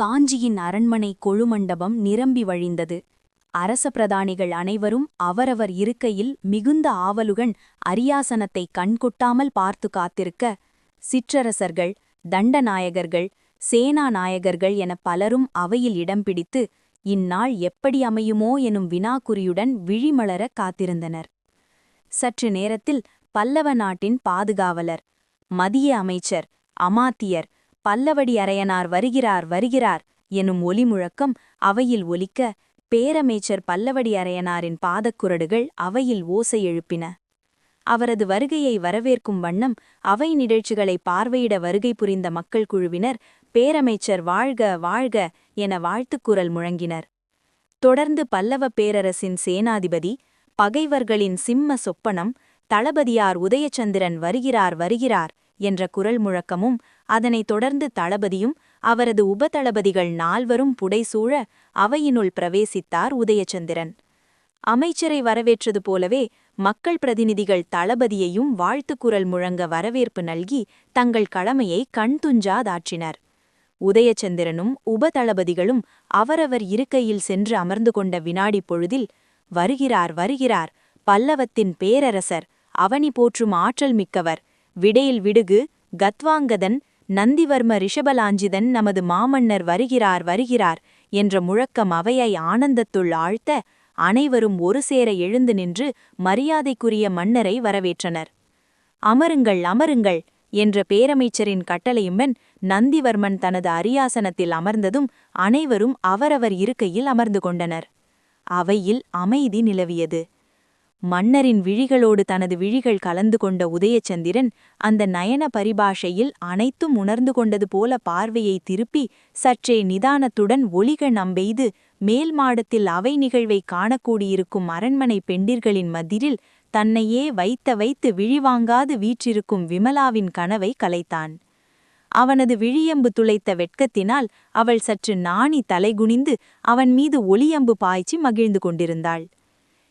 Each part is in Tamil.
காஞ்சியின் அரண்மனை கொழுமண்டபம் நிரம்பி வழிந்தது. அரச பிரதானிகள் அனைவரும் அவரவர் இருக்கையில் மிகுந்த ஆவலுடன் அரியாசனத்தை கண்கொட்டாமல் பார்த்து காத்திருக்க சிற்றரசர்கள் தண்டநாயகர்கள் சேனாநாயகர்கள் என பலரும் அவையில் இடம் பிடித்து இந்நாள் எப்படி அமையுமோ எனும் வினாக்குறியுடன் விழிமலர காத்திருந்தனர். சற்று நேரத்தில் பல்லவ நாட்டின் பாதுகாவலர் மதிய அமைச்சர் அமாத்தியர் பல்லவடி அரையனார் வருகிறார் வருகிறார் எனும் ஒலி முழக்கம் அவையில் ஒலிக்க பேரமைச்சர் பல்லவடி அரையனாரின் பாதக்குரடுகள் அவையில் ஓசை எழுப்பின. அவரது வருகையை வரவேற்கும் வண்ணம் அவை நிகழ்ச்சிகளை பார்வையிட வருகை புரிந்த மக்கள் குழுவினர் பேரமைச்சர் வாழ்க வாழ்க என வாழ்த்துக்குரல் முழங்கினர். தொடர்ந்து பல்லவ பேரரசின் சேனாதிபதி பகைவர்களின் சிம்ம சொப்பனம் தளபதியார் உதயச்சந்திரன் வருகிறார் வருகிறார் என்ற குரல் முழக்கமும் அதனைத் தொடர்ந்து தளபதியும் அவரது உபதளபதிகள் நால்வரும் புடைசூழ அவையினுள் பிரவேசித்தார் உதயச்சந்திரன். அமைச்சரை வரவேற்றது போலவே மக்கள் பிரதிநிதிகள் தளபதியையும் வாழ்த்துக்குரல் முழங்க வரவேற்பு நல்கி தங்கள் கடமையை கண்துஞ்சாதாற்றினர் உதயச்சந்திரனும் உபதளபதிகளும் அவரவர் இருக்கையில் சென்று அமர்ந்து கொண்ட வினாடி பொழுதில் வருகிறார் வருகிறார் பல்லவத்தின் பேரரசர் அவனி போற்றும் ஆற்றல் மிக்கவர் விடையில் விடுகு கத்வாங்கதன் நந்திவர்ம ரிஷபலாஞ்சிதன் நமது மாமன்னர் வருகிறார் வருகிறார் என்ற முழக்கம் அவையை ஆனந்தத்துள் ஆழ்த்த அனைவரும் ஒரு சேர எழுந்து நின்று மரியாதைக்குரிய மன்னரை வரவேற்றனர். அமருங்கள் அமருங்கள் என்ற பேரமைச்சரின் கட்டளையுமன் நந்திவர்மன் தனது அரியாசனத்தில் அமர்ந்ததும் அனைவரும் அவரவர் இருக்கையில் அமர்ந்து கொண்டனர். அவையில் அமைதி நிலவியது. மன்னரின் விழிகளோடு தனது விழிகள் கலந்து கொண்ட உதயச்சந்திரன் அந்த நயன பரிபாஷையில் அனைத்தும் உணர்ந்து கொண்டது போல பார்வையை திருப்பி சற்றே நிதானத்துடன் ஒளிக நம்பெய்து மேல் மாடத்தில் அவை நிகழ்வை காணக்கூடியிருக்கும் அரண்மனை பெண்டிர்களின் மதிரில் தன்னையே வைத்த வைத்து விழிவாங்காது வீற்றிருக்கும் விமலாவின் கனவை கலைத்தான். அவனது விழியம்பு துளைத்த வெட்கத்தினால் அவள் சற்று நாணி தலைகுனிந்து அவன் மீது ஒளியம்பு பாய்ச்சி மகிழ்ந்து கொண்டிருந்தாள்.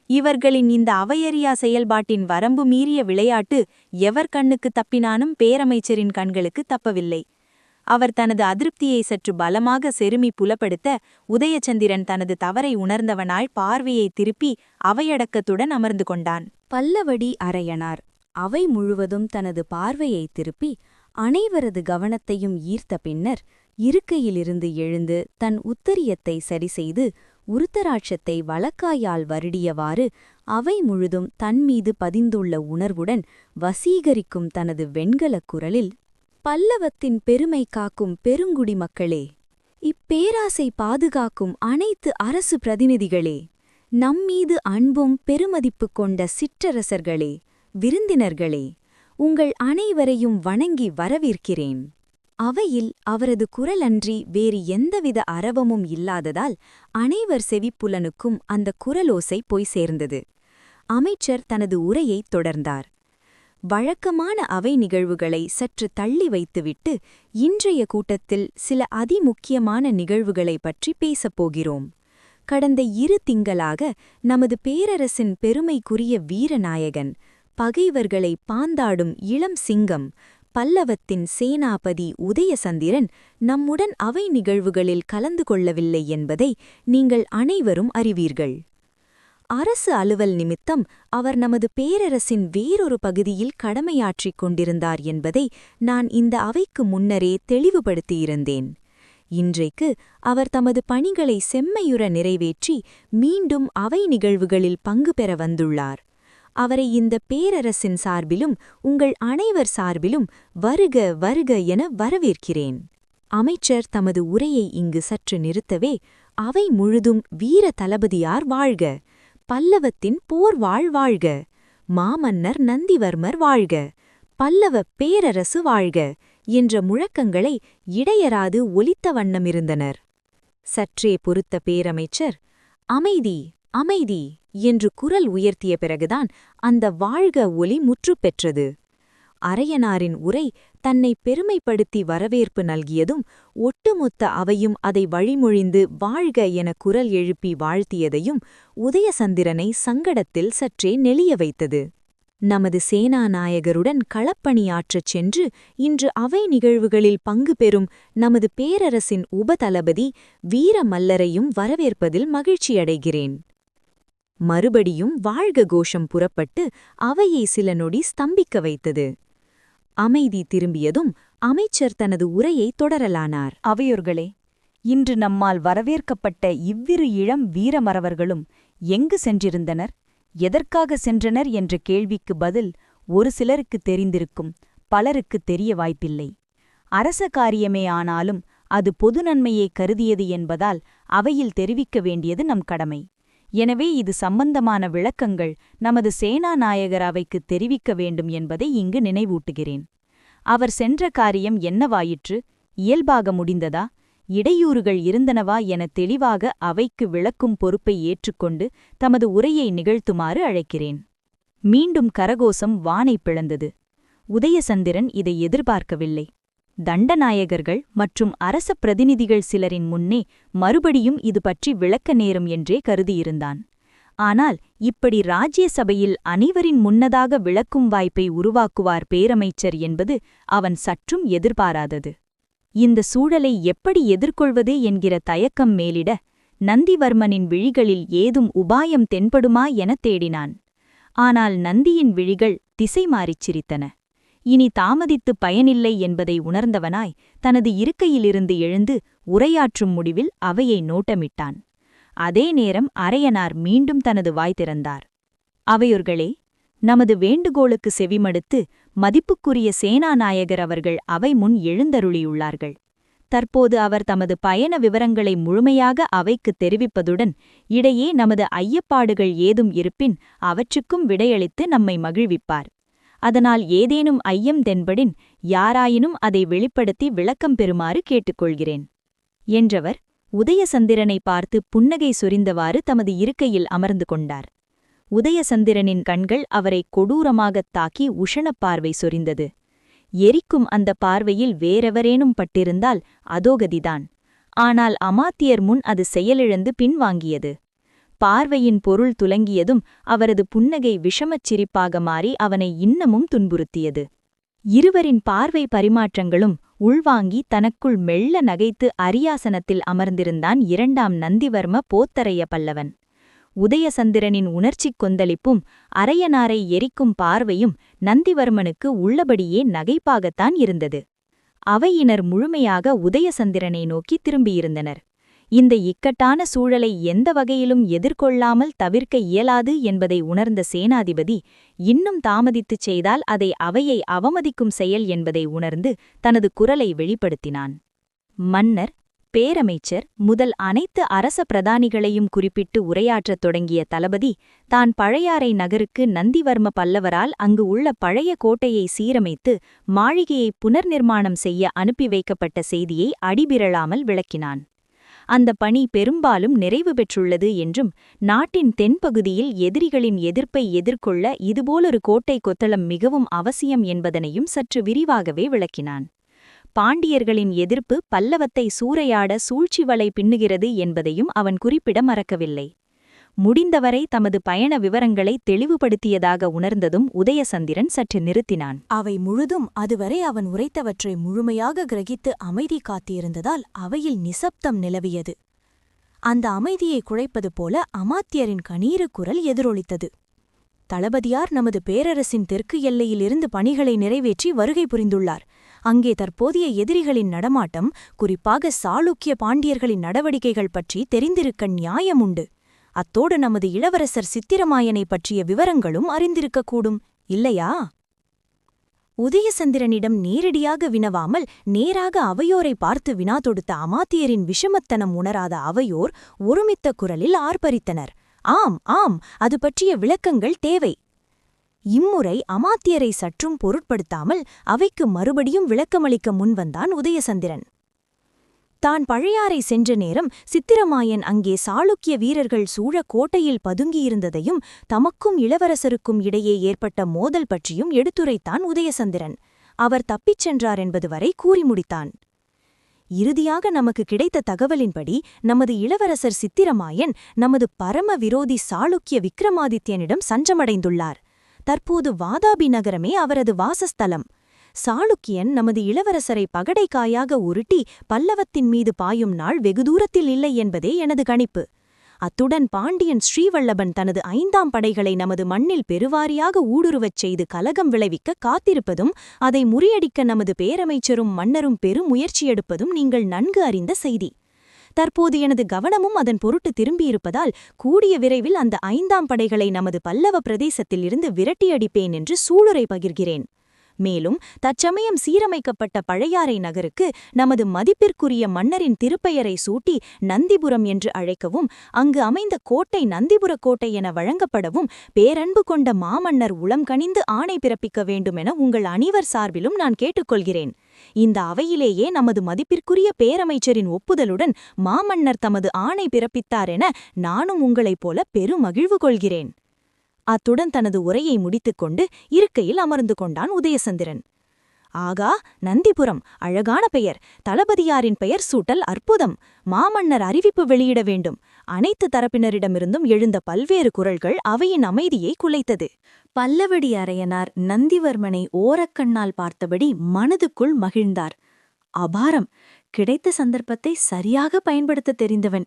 இவர்களின் இந்த அவையறியா செயல்பாட்டின் வரம்பு மீறிய விளையாட்டு எவர் கண்ணுக்கு தப்பினானும் பேரமைச்சரின் கண்களுக்கு தப்பவில்லை. அவர் தனது அதிருப்தியை சற்று பலமாக செருமி புலப்படுத்த உதயச்சந்திரன் தனது தவறை உணர்ந்தவனாய் பார்வையை திருப்பி அவையடக்கத்துடன் அமர்ந்து கொண்டான். பல்லவடி அரையனார். அவை முழுவதும் தனது பார்வையை திருப்பி அனைவரது கவனத்தையும் ஈர்த்த பின்னர் இருக்கையிலிருந்து எழுந்து தன் உத்தரியத்தை சரிசெய்து உருத்தராட்சத்தை வழக்காயால் வருடியவாறு அவை முழுதும் தன்மீது பதிந்துள்ள உணர்வுடன் வசீகரிக்கும் தனது வெண்கலக் குரலில் பல்லவத்தின் பெருமை காக்கும் பெருங்குடி மக்களே இப்பேராசை பாதுகாக்கும் அனைத்து அரசு பிரதிநிதிகளே நம்மீது அன்பும் பெருமதிப்பு கொண்ட சிற்றரசர்களே விருந்தினர்களே உங்கள் அனைவரையும் வணங்கி வரவேற்கிறேன். அவையில் அவரது குரலன்றி வேறு எந்தவித அரவமும் இல்லாததால் அனைவர் செவிப்புலனுக்கும் அந்த குரலோசை போய் சேர்ந்தது. அமைச்சர் தனது உரையைத் தொடர்ந்தார். வழக்கமான அவை நிகழ்வுகளை சற்று தள்ளி வைத்துவிட்டு இன்றைய கூட்டத்தில் சில அதிமுக்கியமான நிகழ்வுகளை பற்றி பேசப் போகிறோம். கடந்த இரு திங்களாக நமது பேரரசின் பெருமைக்குரிய வீரநாயகன் பகைவர்களை பாந்தாடும் இளம் சிங்கம் பல்லவத்தின் சேனாபதி உதயசந்திரன் நம்முடன் அவை நிகழ்வுகளில் கலந்து கொள்ளவில்லை என்பதை நீங்கள் அனைவரும் அறிவீர்கள். அரசு அலுவல் நிமித்தம் அவர் நமது பேரரசின் வேறொரு பகுதியில் கடமையாற்றிக் கொண்டிருந்தார் என்பதை நான் இந்த அவைக்கு முன்னரே தெளிவுபடுத்தியிருந்தேன். இன்றைக்கு அவர் தமது பணிகளை செம்மையுற நிறைவேற்றி மீண்டும் அவை நிகழ்வுகளில் பங்கு பெற வந்துள்ளார். அவரை இந்த பேரரசின் சார்பிலும் உங்கள் அனைவர் சார்பிலும் வருக வருக என வரவேற்கிறேன். அமைச்சர் தமது உரையை இங்கு சற்று நிறுத்தவே அவை முழுதும் வீர தளபதியார் வாழ்க பல்லவத்தின் போர் வாழ் வாழ்க மாமன்னர் நந்திவர்மர் வாழ்க பல்லவ பேரரசு வாழ்க என்ற முழக்கங்களை இடையராது ஒலித்த வண்ணமிருந்தனர் சற்றே பொறுத்த பேரமைச்சர் அமைதி! அமைதி என்று குரல் உயர்த்திய பிறகுதான் அந்த வாழ்க ஒலி முற்றுப்பெற்றது அரையனாரின் உரை தன்னை பெருமைப்படுத்தி வரவேற்பு நல்கியதும் ஒட்டுமொத்த அவையும் அதை வழிமொழிந்து வாழ்க என குரல் எழுப்பி வாழ்த்தியதையும் உதயசந்திரனை சங்கடத்தில் சற்றே நெளிய வைத்தது. நமது சேனாநாயகருடன் களப்பணியாற்றச் சென்று இன்று அவை நிகழ்வுகளில் பங்கு பெறும் நமது பேரரசின் உபதளபதி வீர மல்லரையும் வரவேற்பதில் மகிழ்ச்சியடைகிறேன். மறுபடியும் வாழ்க கோஷம் புறப்பட்டு அவையை சில நொடி ஸ்தம்பிக்க வைத்தது. அமைதி திரும்பியதும் அமைச்சர் தனது உரையை தொடரலானார். அவையோர்களே இன்று நம்மால் வரவேற்கப்பட்ட இவ்விரு இளம் வீரமறவர்களும் எங்கு சென்றிருந்தனர்? எதற்காக சென்றனர் என்ற கேள்விக்கு பதில் ஒரு சிலருக்கு தெரிந்திருக்கும் பலருக்கு தெரிய வாய்ப்பில்லை. அரச காரியமே ஆனாலும் அது பொது நன்மையை கருதியது என்பதால் அவையில் தெரிவிக்க வேண்டியது நம் கடமை. எனவே இது சம்பந்தமான விளக்கங்கள் நமது சேனாநாயகர் அவைக்கு தெரிவிக்க வேண்டும் என்பதை இங்கு நினைவூட்டுகிறேன். அவர் சென்ற காரியம் என்னவாயிற்று? இயல்பாக முடிந்ததா? இடையூறுகள் இருந்தனவா என தெளிவாக அவைக்கு விளக்கும் பொறுப்பை ஏற்றுக்கொண்டு தமது உரையை நிகழ்த்துமாறு அழைக்கிறேன். மீண்டும் கரகோசம் வானை பிளந்தது. உதயசந்திரன் இதை எதிர்பார்க்கவில்லை. தண்டநாயகர்கள் மற்றும் அரச பிரதிநிதிகள் சிலரின் முன்னே மறுபடியும் இது பற்றி விளக்க நேரும் என்றே கருதியிருந்தான். ஆனால் இப்படி ராஜ்யசபையில் அனைவரின் முன்னதாக விளக்கும் வாய்ப்பை உருவாக்குவார் பேரமைச்சர் என்பது அவன் சற்றும் எதிர்பாராதது. இந்த சூழலை எப்படி எதிர்கொள்வது என்கிற தயக்கம் மேலிட நந்திவர்மனின் விழிகளில் ஏதும் உபாயம் தென்படுமா எனத் தேடினான். ஆனால் நந்தியின் விழிகள் திசை மாறிச் சிரித்தன. இனி தாமதித்து பயனில்லை என்பதை உணர்ந்தவனாய் தனது இருக்கையிலிருந்து எழுந்து உரையாற்றும் முடிவில் அவையை நோட்டமிட்டான். அதே நேரம் அரையனார் மீண்டும் தனது வாய் திறந்தார். அவையோர்களே நமது வேண்டுகோளுக்கு செவிமடுத்து மதிப்புக்குரிய சேனாநாயகர் அவர்கள் அவை முன் எழுந்தருளியுள்ளார்கள். தற்போது அவர் தமது பயண விவரங்களை முழுமையாக அவைக்குத் தெரிவிப்பதுடன் இடையே நமது ஐயப்பாடுகள் ஏதும் இருப்பின் அவற்றுக்கும் விடையளித்து நம்மை மகிழ்விப்பார். அதனால் ஏதேனும் ஐயம் தென்படின் யாராயினும் அதை வெளிப்படுத்தி விளக்கம் பெறுமாறு கேட்டுக்கொள்கிறேன். என்றவர் உதயசந்திரனை பார்த்து புன்னகை சொரிந்தவாறு தமது இருக்கையில் அமர்ந்து கொண்டார். உதயசந்திரனின் கண்கள் அவரை கொடூரமாகத் தாக்கி உஷணப் பார்வை சொரிந்தது. எரிக்கும் அந்த பார்வையில் வேறெவரேனும் பட்டிருந்தால் அதோகதிதான். ஆனால் அமாத்தியர் முன் அது செயலிழந்து பின்வாங்கியது. பார்வையின் பொருள் துலங்கியதும் அவரது புன்னகை விஷமச் சிரிப்பாக மாறி அவனை இன்னமும் துன்புறுத்தியது. இருவரின் பார்வை பரிமாற்றங்களும் உள்வாங்கி தனக்குள் மெல்ல நகைத்து அரியாசனத்தில் அமர்ந்திருந்தான் இரண்டாம் நந்திவர்ம போத்தரைய பல்லவன். உதயசந்திரனின் உணர்ச்சிக் கொந்தளிப்பும் அரையனாரை எரிக்கும் பார்வையும் நந்திவர்மனுக்கு உள்ளபடியே நகைப்பாகத்தான் இருந்தது. அவையினர் முழுமையாக உதயசந்திரனை நோக்கி திரும்பியிருந்தனர். இந்த இக்கட்டான சூழலை எந்த வகையிலும் எதிர்கொள்ளாமல் தவிர்க்க இயலாது என்பதை உணர்ந்த சேனாதிபதி இன்னும் தாமதித்துச் செய்தால் அதை அவையை அவமதிக்கும் செயல் என்பதை உணர்ந்து தனது குரலை வெளிப்படுத்தினான். மன்னர் பேரமைச்சர் முதல் அனைத்து அரச பிரதானிகளையும் குறிப்பிட்டு உரையாற்றத் தொடங்கிய தளபதி தான் பழையாறை நகருக்கு நந்திவர்ம பல்லவரால் அங்கு உள்ள பழைய கோட்டையை சீரமைத்து மாளிகையை புனர்நிர்மாணம் செய்ய அனுப்பி வைக்கப்பட்ட செய்தியை அடிபிரளாமல் விளக்கினான். அந்த பணி பெரும்பாலும் நிறைவு பெற்றுள்ளது என்றும் நாட்டின் தென்பகுதியில் எதிரிகளின் எதிர்ப்பை எதிர்கொள்ள இதுபோலொரு கோட்டை கொத்தளம் மிகவும் அவசியம் என்பதனையும் சற்று விரிவாகவே விளக்கினான். பாண்டியர்களின் எதிர்ப்பு பல்லவத்தை சூறையாட சூழ்ச்சி வலை பின்னுகிறது என்பதையும் அவன் குறிப்பிட மறக்கவில்லை. முடிந்தவரை தமது பயண விவரங்களை தெளிவுபடுத்தியதாக உணர்ந்ததும் உதயசந்திரன் சற்று நிறுத்தினான். அவை முழுதும் அதுவரை அவன் உரைத்தவற்றை முழுமையாக கிரகித்து அமைதி காத்திருந்ததால் அவையில் நிசப்தம் நிலவியது. அந்த அமைதியை குழைப்பது போல அமாத்தியரின் கணீரு குரல் எதிரொலித்தது. தளபதியார் நமது பேரரசின் தெற்கு எல்லையிலிருந்து பணிகளை நிறைவேற்றி வருகை புரிந்துள்ளார். அங்கே தற்போதைய எதிரிகளின் நடமாட்டம் குறிப்பாக சாளுக்கிய பாண்டியர்களின் நடவடிக்கைகள் பற்றி தெரிந்திருக்க நியாயமுண்டு. அத்தோடு நமது இளவரசர் சித்திரமாயனை பற்றிய விவரங்களும் அறிந்திருக்கக்கூடும் இல்லையா? உதயசந்திரனிடம் நேரடியாக வினவாமல் நேராக அவையோரை பார்த்து வினா தொடுத்த அமாத்தியரின் விஷமத்தனம் உணராத அவையோர் ஒருமித்த குரலில் ஆர்ப்பரித்தனர். ஆம் ஆம் அது பற்றிய விளக்கங்கள் தேவை. இம்முறை அமாத்தியரை சற்றும் பொருட்படுத்தாமல் அவைக்கு மறுபடியும் விளக்கமளிக்க முன்வந்தான் உதயசந்திரன். தான் பழையாறை சென்ற நேரம் சித்திரமாயன் அங்கே சாளுக்கிய வீரர்கள் சூழ கோட்டையில் பதுங்கியிருந்ததையும் தமக்கும் இளவரசருக்கும் இடையே ஏற்பட்ட மோதல் பற்றியும் எடுத்துரைத்தான் உதயசந்திரன். அவர் தப்பிச் சென்றார் என்பது வரை கூறி முடித்தான். இறுதியாக நமக்கு கிடைத்த தகவலின்படி நமது இளவரசர் சித்திரமாயன் நமது பரம விரோதி சாளுக்கிய விக்ரமாதித்யனிடம் சஞ்சமடைந்துள்ளார். தற்போது வாதாபி நகரமே அவரது வாசஸ்தலம். சாளுக்கியன் நமது இளவரசரை பகடைக்காயாக உருட்டி பல்லவத்தின் மீது பாயும் நாள் வெகு தூரத்தில் இல்லை என்பதே எனது கணிப்பு. அத்துடன் பாண்டியன் ஸ்ரீவல்லபன் தனது ஐந்தாம் படைகளை நமது மண்ணில் பெருவாரியாக ஊடுருவச் செய்து கலகம் விளைவிக்க காத்திருப்பதும் அதை முறியடிக்க நமது பேரமைச்சரும் மன்னரும் பெரும் முயற்சியெடுப்பதும் நீங்கள் நன்கு அறிந்த செய்தி. தற்போது எனது கவனமும் அதன் பொருட்டு திரும்பியிருப்பதால் கூடிய விரைவில் அந்த ஐந்தாம் படைகளை நமது பல்லவ பிரதேசத்தில் இருந்து விரட்டியடிப்பேன் என்று சூளுரை பகிர்கிறேன். மேலும் தற்சமயம் சீரமைக்கப்பட்ட பழையாறை நகருக்கு நமது மதிப்பிற்குரிய மன்னரின் திருப்பெயரை சூட்டி நந்திபுரம் என்று அழைக்கவும் அங்கு அமைந்த கோட்டை நந்திபுர கோட்டை என வழங்கப்படவும் பேரன்பு கொண்ட மாமன்னர் உளம் கனிந்து ஆணை பிறப்பிக்க வேண்டுமென உங்கள் அனைவர் சார்பிலும் நான் கேட்டுக்கொள்கிறேன். இந்த அவையிலேயே நமது மதிப்பிற்குரிய பேரமைச்சரின் ஒப்புதலுடன் மாமன்னர் தமது ஆணை பிறப்பித்தாரென நானும் உங்களைப் போல பெருமகிழ்வு கொள்கிறேன். அத்துடன் தனது உரையை முடித்துக்கொண்டு இருக்கையில் அமர்ந்து கொண்டான் உதயசந்திரன். ஆகா நந்திபுரம் அழகான பெயர். தளபதியாரின் பெயர் சூட்டல் அற்புதம். மாமன்னர் அறிவிப்பு வெளியிட வேண்டும். அனைத்து தரப்பினரிடமிருந்தும் எழுந்த பல்வேறு குரல்கள் அவையின் அமைதியை குலைத்தது. பல்லவடி அரையனார் நந்திவர்மனை ஓரக்கண்ணால் பார்த்தபடி மனதுக்குள் மகிழ்ந்தார். அபாரம். கிடைத்த சந்தர்ப்பத்தை சரியாக பயன்படுத்த தெரிந்தவன்.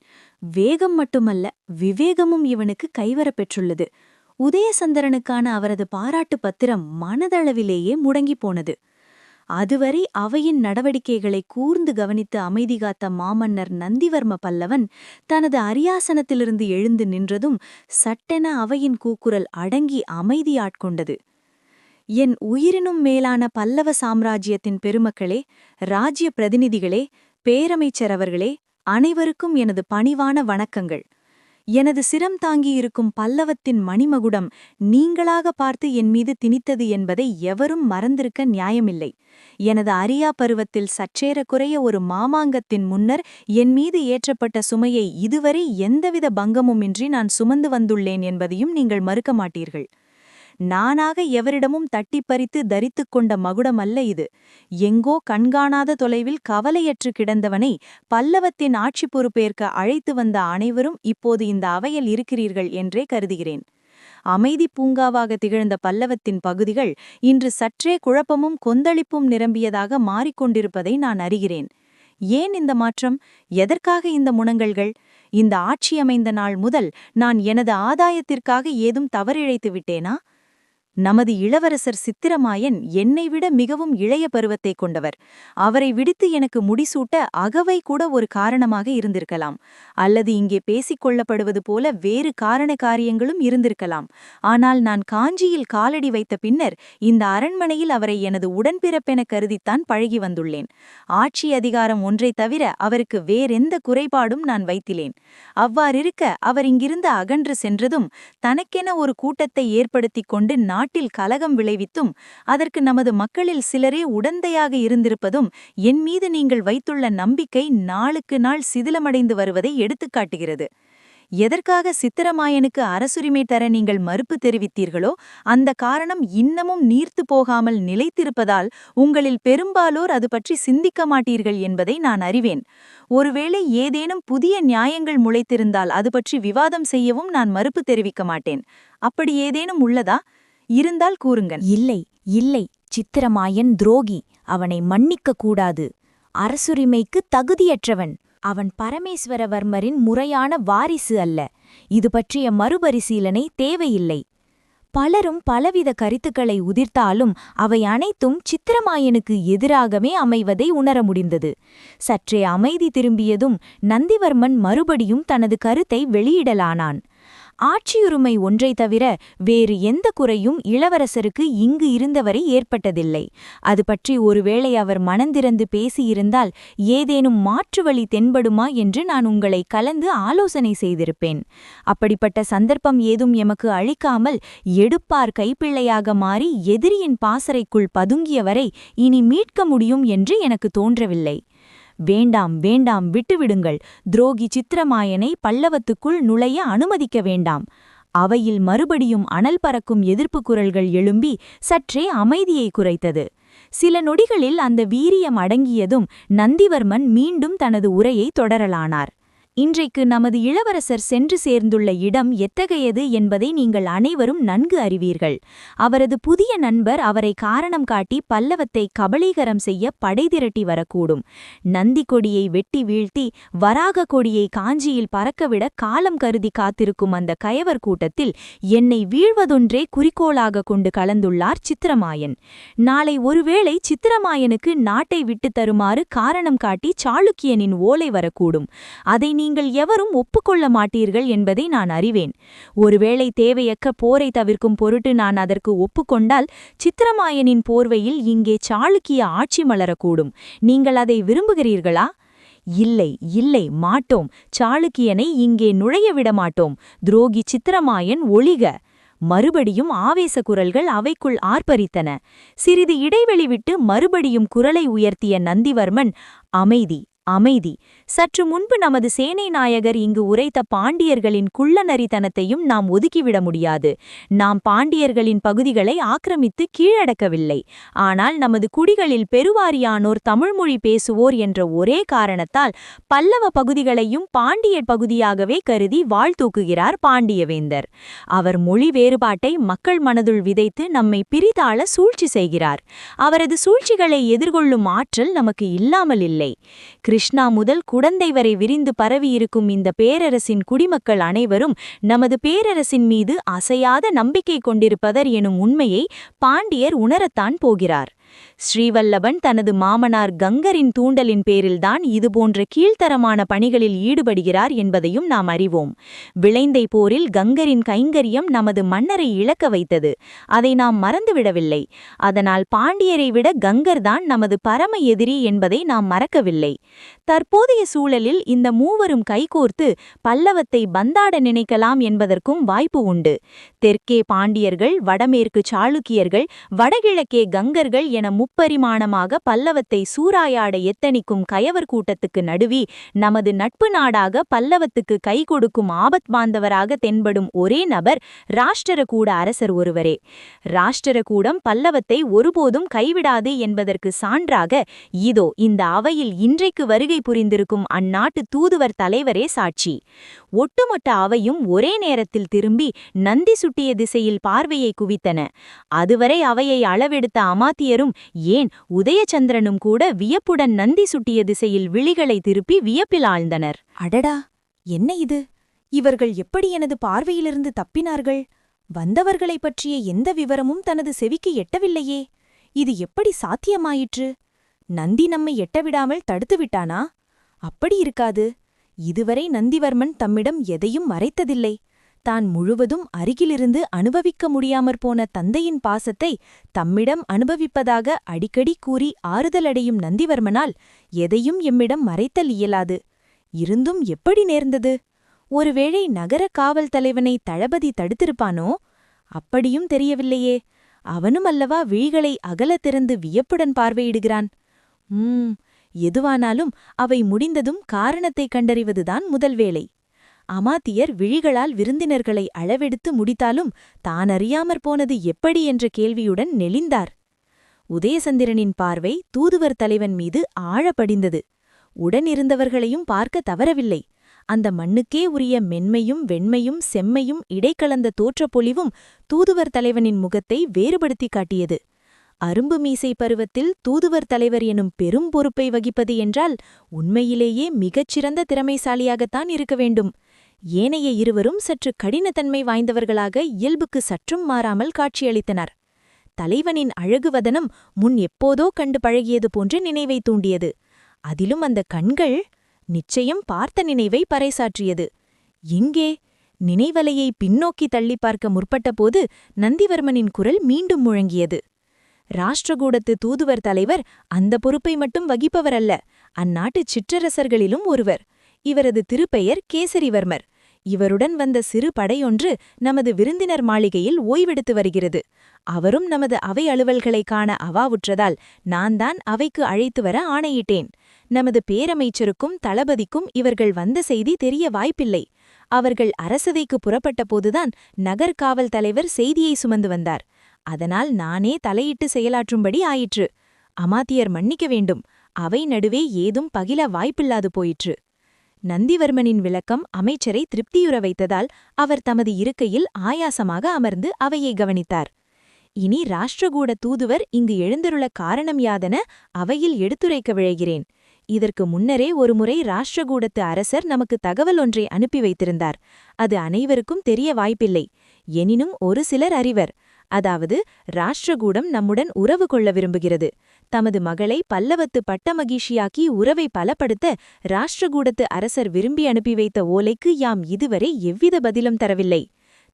வேகம் மட்டுமல்ல விவேகமும் இவனுக்கு கைவரப் பெற்றுள்ளது. உதயசந்தரனுக்கான அவரது பாராட்டு பத்திரம் மனதளவிலேயே முடங்கிப் போனது. அதுவரை அவையின் நடவடிக்கைகளை கூர்ந்து கவனித்து அமைதி காத்த மாமன்னர் நந்திவர்ம பல்லவன் தனது அரியாசனத்திலிருந்து எழுந்து நின்றதும் சட்டென அவையின் கூக்குரல் அடங்கி அமைதியாட்கொண்டது. என் உயிரினும் மேலான பல்லவ சாம்ராஜ்யத்தின் பெருமக்களே ராஜ்ய பிரதிநிதிகளே பேரமைச்சர் அவர்களே அனைவருக்கும் எனது பணிவான வணக்கங்கள். எனது சிரம் தாங்கியிருக்கும் பல்லவத்தின் மணிமகுடம் நீங்களாக பார்த்து என் மீது திணித்தது என்பதை எவரும் மறந்திருக்க நியாயமில்லை. எனது அரியா பருவத்தில் சற்றேற குறைய ஒரு மாமாங்கத்தின் முன்னர் என் மீது ஏற்றப்பட்ட சுமையை இதுவரை எந்தவித பங்கமுமின்றி நான் சுமந்து வந்துள்ளேன் என்பதையும் நீங்கள் மறுக்க மாட்டீர்கள். நானாக எவரிடமும் தட்டிப் பறித்து தரித்துக் கொண்ட மகுடமல்ல இது. எங்கோ கண்காணாத தொலைவில் கவலையற்று கிடந்தவனை பல்லவத்தின் ஆட்சி பொறுப்பேற்க அழைத்து வந்த அனைவரும் இப்போது இந்த அவையில் இருக்கிறீர்கள் என்றே கருதுகிறேன். அமைதி பூங்காவாக திகழ்ந்த பல்லவத்தின் பகுதிகள் இன்று சற்றே குழப்பமும் கொந்தளிப்பும் நிரம்பியதாக மாறிக்கொண்டிருப்பதை நான் அறிகிறேன். ஏன் இந்த மாற்றம்? எதற்காக இந்த முனங்கல்கள் இந்த ஆட்சி அமைந்த நாள் முதல் நான் எனது ஆதாயத்திற்காக ஏதும் தவறிழைத்து விட்டேனா? நமது இளவரசர் சித்திரமாயன் என்னை விட மிகவும் இளைய பருவத்தை கொண்டவர். அவரை விடுத்து எனக்கு முடிசூட்ட அகவை கூட ஒரு காரணமாக இருந்திருக்கலாம். அல்லது இங்கே பேசிக் கொள்ளப்படுவது போல வேறு காரண காரியங்களும் இருந்திருக்கலாம். ஆனால் நான் காஞ்சியில் காலடி வைத்த பின்னர் இந்த அரண்மனையில் அவரை எனது உடன்பிறப்பென கருதித்தான் பழகி வந்துள்ளேன். ஆட்சி அதிகாரம் ஒன்றை தவிர அவருக்கு வேறெந்த குறைபாடும் நான் வைத்திலேன். அவ்வாறிருக்க அவர் இங்கிருந்து அகன்று சென்றதும் தனக்கென ஒரு கூட்டத்தை ஏற்படுத்திக் கொண்டு நாட்டில் கலகம் விளைவித்தும் அதற்கு நமது மக்களில் சிலரே உடந்தையாக இருந்திருப்பதும் என் மீது நீங்கள் வைத்துள்ள நம்பிக்கை நாளுக்கு நாள் சிதிலமடைந்து வருவதை எடுத்துக்காட்டுகிறது எதற்காக சித்திரமாயனுக்கு அரசுரிமை தர நீங்கள் மறுப்பு தெரிவித்தீர்களோ அந்த காரணம் இன்னமும் நீர்த்து போகாமல் நிலைத்திருப்பதால் உங்களில் பெரும்பாலோர் அது பற்றி சிந்திக்க மாட்டீர்கள் என்பதை நான் அறிவேன். ஒருவேளை ஏதேனும் புதிய நியாயங்கள் முளைத்திருந்தால் அது பற்றி விவாதம் செய்யவும் நான் மறுப்பு தெரிவிக்க மாட்டேன். அப்படி ஏதேனும் உள்ளதா? இருந்தால் கூறுங்கள். இல்லை இல்லை சித்திரமாயன் துரோகி அவனை மன்னிக்க கூடாது. அரசுரிமைக்கு தகுதியற்றவன். அவன் பரமேஸ்வரவர்மரின் முறையான வாரிசு அல்ல. இது பற்றிய மறுபரிசீலனை தேவையில்லை. பலரும் பலவித கருத்துக்களை உதிர்த்தாலும் அவை அனைத்தும் சித்திரமாயனுக்கு எதிராகவே அமைவதை உணர முடிந்தது. சற்றே அமைதி திரும்பியதும் நந்திவர்மன் மறுபடியும் தனது கருத்தை வெளியிடலானான். ஆட்சியுரிமை ஒன்றை தவிர வேறு எந்த குறையும் இளவரசருக்கு இங்கு இருந்தவரை ஏற்பட்டதில்லை. அது பற்றி ஒருவேளை அவர் மனந்திறந்து பேசியிருந்தால் ஏதேனும் மாற்று வழி தென்படுமா என்று நான் உங்களை கலந்து ஆலோசனை செய்திருப்பேன். அப்படிப்பட்ட சந்தர்ப்பம் ஏதும் எமக்கு அளிக்காமல் எடுப்பார் கைப்பிள்ளையாக மாறி எதிரியின் பாசறைக்குள் பதுங்கியவரை இனி மீட்க முடியும் என்று எனக்கு தோன்றவில்லை. வேண்டாம் வேண்டாம் விட்டுவிடுங்கள். துரோகி சித்திரமாயனை பல்லவத்துக்குள் நுழைய அனுமதிக்க வேண்டாம். அவையில் மறுபடியும் அனல் பறக்கும் எதிர்ப்பு குரல்கள் எழும்பி சற்றே அமைதியை குறைத்தது. சில நொடிகளில் அந்த வீரியம் அடங்கியதும் நந்திவர்மன் மீண்டும் தனது உரையை தொடரலானார். இன்றைக்கு நமது இளவரசர் சென்று சேர்ந்துள்ள இடம் எத்தகையது என்பதை நீங்கள் அனைவரும் நன்கு அறிவீர்கள். அவரது புதிய நண்பர் அவரை காரணம் காட்டி பல்லவத்தை கபளீகரம் செய்ய படை திரட்டி வரக்கூடும். நந்தி கொடியை வெட்டி வீழ்த்தி வராக கொடியை காஞ்சியில் பறக்கவிட காலம் கருதி காத்திருக்கும் அந்த கயவர் கூட்டத்தில் என்னை வீழ்வதொன்றே குறிக்கோளாக கொண்டு கலந்துள்ளார் சித்திரமாயன். நாளை ஒருவேளை சித்திரமாயனுக்கு நாட்டை விட்டுத் தருமாறு காரணம் காட்டி சாளுக்கியனின் ஓலை வரக்கூடும். அதை நீங்கள் எவரும் ஒப்புக்கொள்ள மாட்டீர்கள் என்பதை நான் அறிவேன். ஒருவேளை தேவையற்ற போரை தவிர்க்கும் பொருட்டு நான் அதற்கு ஒப்புக்கொண்டால் சித்திரமாயனின் போர்வையில் இங்கே சாளுக்கிய ஆட்சி மலரக்கூடும். நீங்கள் அதை விரும்புகிறீர்களா? இல்லை இல்லை மாட்டோம். சாளுக்கியனை இங்கே நுழைய விட மாட்டோம் துரோகி சித்திரமாயன் ஒளிக மறுபடியும் ஆவேச குரல்கள் அவைக்குள் ஆர்ப்பரித்தன. சிறிது இடைவெளி விட்டு மறுபடியும் குரலை உயர்த்திய நந்திவர்மன் அமைதி. அமைதி. சற்று முன்பு நமது சேனை நாயகர் இங்கு உரைத்த பாண்டியர்களின் குள்ளநரித்தனத்தையும் நாம் ஒதுக்கிவிட முடியாது. நாம் பாண்டியர்களின் பகுதிகளை ஆக்கிரமித்து கீழடக்கவில்லை. ஆனால் நமது குடிகளில் பெருவாரியானோர் தமிழ்மொழி பேசுவோர் என்ற ஒரே காரணத்தால் பல்லவ பகுதிகளையும் பாண்டியர் பகுதியாகவே கருதி வாழ்த்தூக்குகிறார் பாண்டியவேந்தர். அவர் மொழி வேறுபாட்டை மக்கள் மனதுள் விதைத்து நம்மை பிரிதாள சூழ்ச்சி செய்கிறார். அவரது சூழ்ச்சிகளை எதிர்கொள்ளும் ஆற்றல் நமக்கு இல்லாமல் இல்லை. கிருஷ்ணா முதல் குடந்தை வரை விரிந்து பரவியிருக்கும் இந்த பேரரசின் குடிமக்கள் அனைவரும் நமது பேரரசின் மீது அசையாத நம்பிக்கை கொண்டிருப்பதர் எனும் உண்மையை பாண்டியர் உணரத்தான் போகிறார். ஸ்ரீவல்லபன் தனது மாமனார் கங்கரின் தூண்டலின் பேரில்தான் இதுபோன்ற கீழ்த்தரமான பணிகளில் ஈடுபடுகிறார் என்பதையும் நாம் அறிவோம். விளைந்தை போரில் கங்கரின் கைங்கரியம் நமது மன்னரை இழக்க வைத்தது. அதை நாம் மறந்துவிடவில்லை. அதனால் பாண்டியரை விட கங்கர்தான் நமது பரம எதிரி என்பதை நாம் மறக்கவில்லை. தற்போதைய சூழலில் இந்த மூவரும் கைகோர்த்து பல்லவத்தை பந்தாட நினைக்கலாம் என்பதற்கும் வாய்ப்பு உண்டு. தெற்கே பாண்டியர்கள் வடமேற்கு சாளுக்கியர்கள் வடகிழக்கே கங்கர்கள் என முப்பரிமாணமாக பல்லவத்தை சூறாயாட எத்தனிக்கும் கயவர் கூட்டத்துக்கு நடுவி நமது நட்பு நாடாக பல்லவத்துக்கு கை கொடுக்கும் ஆபத் பாந்தவராக தென்படும் ஒரே நபர் ராஷ்டிரகூட அரசர் ஒருவரே. ராஷ்டிரகூடம் பல்லவத்தை ஒருபோதும் கைவிடாது என்பதற்கு சான்றாக இதோ இந்த அவையில் இன்றைக்கு வருகை புரிந்திருக்கும் அந்நாட்டு தூதுவர் தலைவரே சாட்சி. ஒட்டுமொத்த அவையும் ஒரே நேரத்தில் திரும்பி நந்தி சுட்டிய திசையில் பார்வையை குவித்தன. அதுவரை அவையை அளவெடுத்த அமாத்தியரும் ஏன் உதயச்சந்திரனும் கூட வியப்புடன் நந்தி சுட்டிய திசையில் விழிகளை திருப்பி வியப்பில் ஆழ்ந்தனர். அடடா! என்ன இது? இவர்கள் எப்படி எனது பார்வையிலிருந்து தப்பினார்கள்? வந்தவர்களைப் பற்றிய எந்த விவரமும் தனது செவிக்கு எட்டவில்லையே. இது எப்படி சாத்தியமாயிற்று? நந்தி நம்மை எட்டவிடாமல் தடுத்துவிட்டானா அப்படி இருக்காது. இதுவரை நந்திவர்மன் தம்மிடம் எதையும் மறைத்ததில்லை. தான் முழுவதும் அருகிலிருந்து அனுபவிக்க முடியாமற் போன தந்தையின் பாசத்தை தம்மிடம் அனுபவிப்பதாக அடிக்கடி கூறி ஆறுதலடையும் நந்திவர்மனால் எதையும் எம்மிடம் மறைத்தல் இயலாது. இருந்தும் எப்படி நேர்ந்தது? ஒருவேளை நகர காவல் தலைவனை தளபதி தடுத்திருப்பானோ? அப்படியும் தெரியவில்லையே. அவனும் அல்லவா விழிகளை அகலத் திறந்து வியப்புடன் பார்வையிடுகிறான். உம் எதுவானாலும் அவை முடிந்ததும் காரணத்தைக் கண்டறிவதுதான் முதல் வேலை. அமாத்தியர் விழிகளால் விருந்தினர்களை அளவெடுத்து முடித்தாலும் தான் அறியாமற் போனது எப்படி என்ற கேள்வியுடன் நெளிந்தார். உதயசந்திரனின் பார்வை தூதுவர் தலைவன் மீது ஆழப்படிந்தது. உடனிருந்தவர்களையும் பார்க்க தவறவில்லை. அந்த மண்ணுக்கே உரிய மென்மையும் வெண்மையும் செம்மையும் இடைக்கலந்த தோற்றப்பொழிவும் தூதுவர் தலைவனின் முகத்தை வேறுபடுத்தி காட்டியது. அரும்பு மீசை பருவத்தில் தூதுவர் தலைவர் எனும் பெரும் பொறுப்பை வகிப்பது என்றால் உண்மையிலேயே மிகச்சிறந்த திறமைசாலியாகத்தான் இருக்க வேண்டும். ஏனைய இருவரும் சற்று கடினத்தன்மை வாய்ந்தவர்களாக இயல்புக்கு சற்றும் மாறாமல் காட்சியளித்தனர். தலைவனின் அழகு வதனம் முன் எப்போதோ கண்டு பழகியது போன்று நினைவை தூண்டியது. அதிலும் அந்த கண்கள் நிச்சயம் பார்த்த நினைவை பறைசாற்றியது. எங்கே? நினைவலையை பின்னோக்கி தள்ளி பார்க்க முற்பட்டபோது நந்திவர்மனின் குரல் மீண்டும் முழங்கியது. ராஷ்டிரகூடத்து தூதுவர் தலைவர் அந்த பொறுப்பை மட்டும் வகிப்பவர் அல்ல அந்நாட்டுச் சிற்றரசர்களிலும் ஒருவர். இவரது திருப்பெயர் கேசரிவர்மர். இவருடன் வந்த சிறு படையொன்று நமது விருந்தினர் மாளிகையில் ஓய்வெடுத்து வருகிறது. அவரும் நமது அவை அலுவல்களைக் காண அவாவுற்றதால் நான் தான் அவைக்கு அழைத்து வர ஆணையிட்டேன். நமது பேரமைச்சருக்கும் தளபதிக்கும் இவர்கள் வந்த செய்தி தெரிய வாய்ப்பில்லை. அவர்கள் அரசதைக்கு புறப்பட்ட போதுதான் நகர் காவல் தலைவர் செய்தியை சுமந்து வந்தார். அதனால் நானே தலையிட்டு செயலாற்றும்படி ஆயிற்று. அமாத்தியர் மன்னிக்க வேண்டும். அவை நடுவே ஏதும் பகில வாய்ப்பில்லாது போயிற்று. நந்திவர்மனின் விளக்கம் அமைச்சரை திருப்தியுற வைத்ததால் அவர் தமது இருக்கையில் ஆயாசமாக அமர்ந்து அவையை கவனித்தார். இனி ராஷ்டிரகூட தூதுவர் இங்கு எழுந்தருள காரணம் யாதென அவையில் எடுத்துரைக்க விழைகிறேன். இதற்கு முன்னரே ஒருமுறை ராஷ்டிரகூடத்து அரசர் நமக்கு தகவல் ஒன்றை அனுப்பி வைத்திருந்தார். அது அனைவருக்கும் தெரிய வாய்ப்பில்லை. எனினும் ஒரு சிலர் அறிவர். அதாவது ராஷ்டிரகூடம் நம்முடன் உறவு கொள்ள விரும்புகிறது. தமது மகளை பல்லவத்து பட்டமகிஷியாக்கி உறவை பலப்படுத்த ராஷ்டிரகூடத்து அரசர் விரும்பி அனுப்பி வைத்த ஓலைக்கு யாம் இதுவரை எவ்வித பதிலும் தரவில்லை.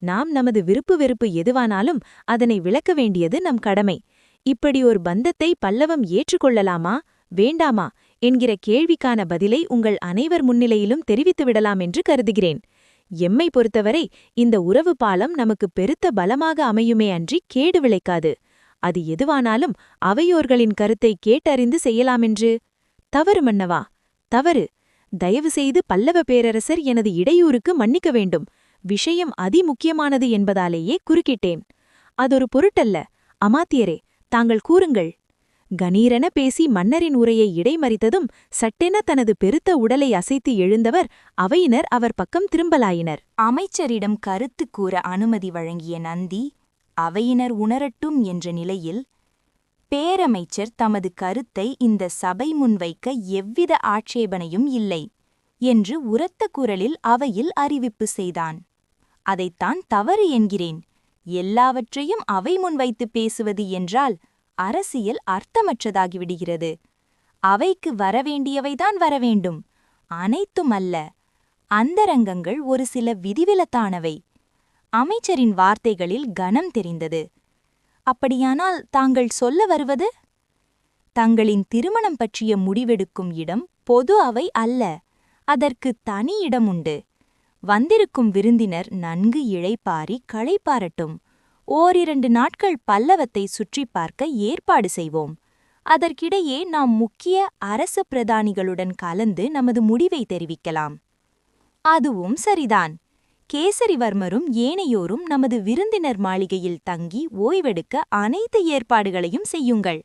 நாம் நமது விருப்பு வெறுப்பு எதுவானாலும் அதனை விளக்க வேண்டியது நம் கடமை. இப்படி ஒரு பந்தத்தை பல்லவம் ஏற்றுக்கொள்ளலாமா? வேண்டாமா? என்கிற கேள்விக்கான பதிலை உங்கள் அனைவர் முன்னிலையிலும் தெரிவித்துவிடலாம் என்று கருதுகிறேன். எம்மை பொறுத்தவரை இந்த உறவு பாலம் நமக்கு பெருத்த பலமாக அமையுமே அன்றி கேடு விளைக்காது. அது எதுவானாலும் அவையோர்களின் கருத்தை கேட்டறிந்து செய்யலாமென்று. தவறு மன்னவா? தவறு. தயவு செய்து பல்லவ பேரரசர் எனது இடையூறுக்கு மன்னிக்க வேண்டும். விஷயம் அதிமுக்கியமானது என்பதாலேயே குறுக்கிட்டேன். அதொரு பொருட்டல்ல. அமாத்தியரே தாங்கள் கூறுங்கள். கணீரென பேசி மன்னரின் உரையை இடைமறித்ததும் சட்டென தனது பெருத்த உடலை அசைத்து எழுந்தவர் அவையினர் அவர் பக்கம் திரும்பலாயினர். அமைச்சரிடம் கருத்து கூற அனுமதி வழங்கிய நந்தி அவையினர் உணரட்டும் என்ற நிலையில் பேரமைச்சர் தமது கருத்தை இந்த சபை முன்வைக்க எவ்வித ஆட்சேபனையும் இல்லை என்று உரத்த குரலில் அவையில் அறிவிப்பு செய்தான். அதைத்தான் தவறு என்கிறேன். எல்லாவற்றையும் அவை முன்வைத்து பேசுவது என்றால் அரசியல் அர்த்தமற்றதாகிவிடுகிறது. அவைக்கு வரவேண்டியவைதான் வரவேண்டும். அனைத்தும் அல்ல அந்தரங்கங்கள் ஒரு சில விதிவிலத்தானவை. அமைச்சரின் வார்த்தைகளில் கனம் தெரிந்தது. அப்படியானால் தாங்கள் சொல்ல வருவது? தங்களின் திருமணம் பற்றிய முடிவெடுக்கும் இடம் பொது அவை அல்ல. அதற்கு தனி இடம் உண்டு வந்திருக்கும் விருந்தினர் நன்கு இழைப்பாரி களைப்பாரட்டும். ஓரிரண்டு நாட்கள் பல்லவத்தை சுற்றிப் பார்க்க ஏற்பாடு செய்வோம். அதற்கிடையே நாம் முக்கிய அரச பிரதானிகளுடன் கலந்து நமது முடிவை தெரிவிக்கலாம். அதுவும் சரிதான். கேசரிவர்மரும் ஏனையோரும் நமது விருந்தினர் மாளிகையில் தங்கி ஓய்வெடுக்க அனைத்து ஏற்பாடுகளையும் செய்யுங்கள்.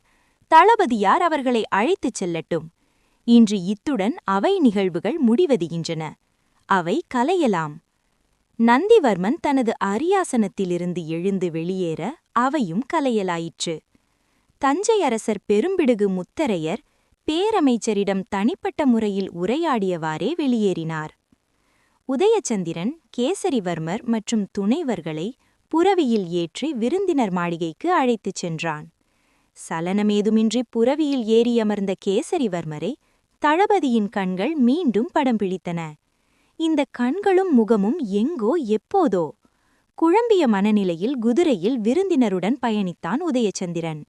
தளபதியார் அவர்களை அழைத்துச் செல்லட்டும். இன்று இத்துடன் அவை நிகழ்வுகள் முடிவதுகின்றன. அவை கலையலாம். நந்திவர்மன் தனது அரியாசனத்திலிருந்து எழுந்து வெளியேற அவையும் கலையலாயிற்று. தஞ்சை அரசர் பெரும்பிடுகு முத்தரையர் பேரமைச்சரிடம் தனிப்பட்ட முறையில் உரையாடியவாறே வெளியேறினார். உதயச்சந்திரன் கேசரிவர்மர் மற்றும் துணைவர்களை புரவியில் ஏற்றி விருந்தினர் மாளிகைக்கு அழைத்துச் சென்றான். சலனமேதுமின்றி புரவியில் ஏறியமர்ந்த கேசரிவர்மரை தளபதியின் கண்கள் மீண்டும் படம் பிடித்தன இந்த கண்களும் முகமும் எங்கோ எப்போதோ. குழம்பிய மனநிலையில் குதிரையில் விருந்தினருடன் பயணித்தான் உதயச்சந்திரன்.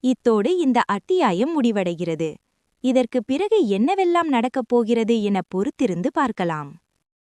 இத்தோடு இந்த அத்தியாயம் முடிவடைகிறது. இதற்கு பிறகு என்னவெல்லாம் நடக்கப் போகிறது என பொறுத்திருந்து பார்க்கலாம்.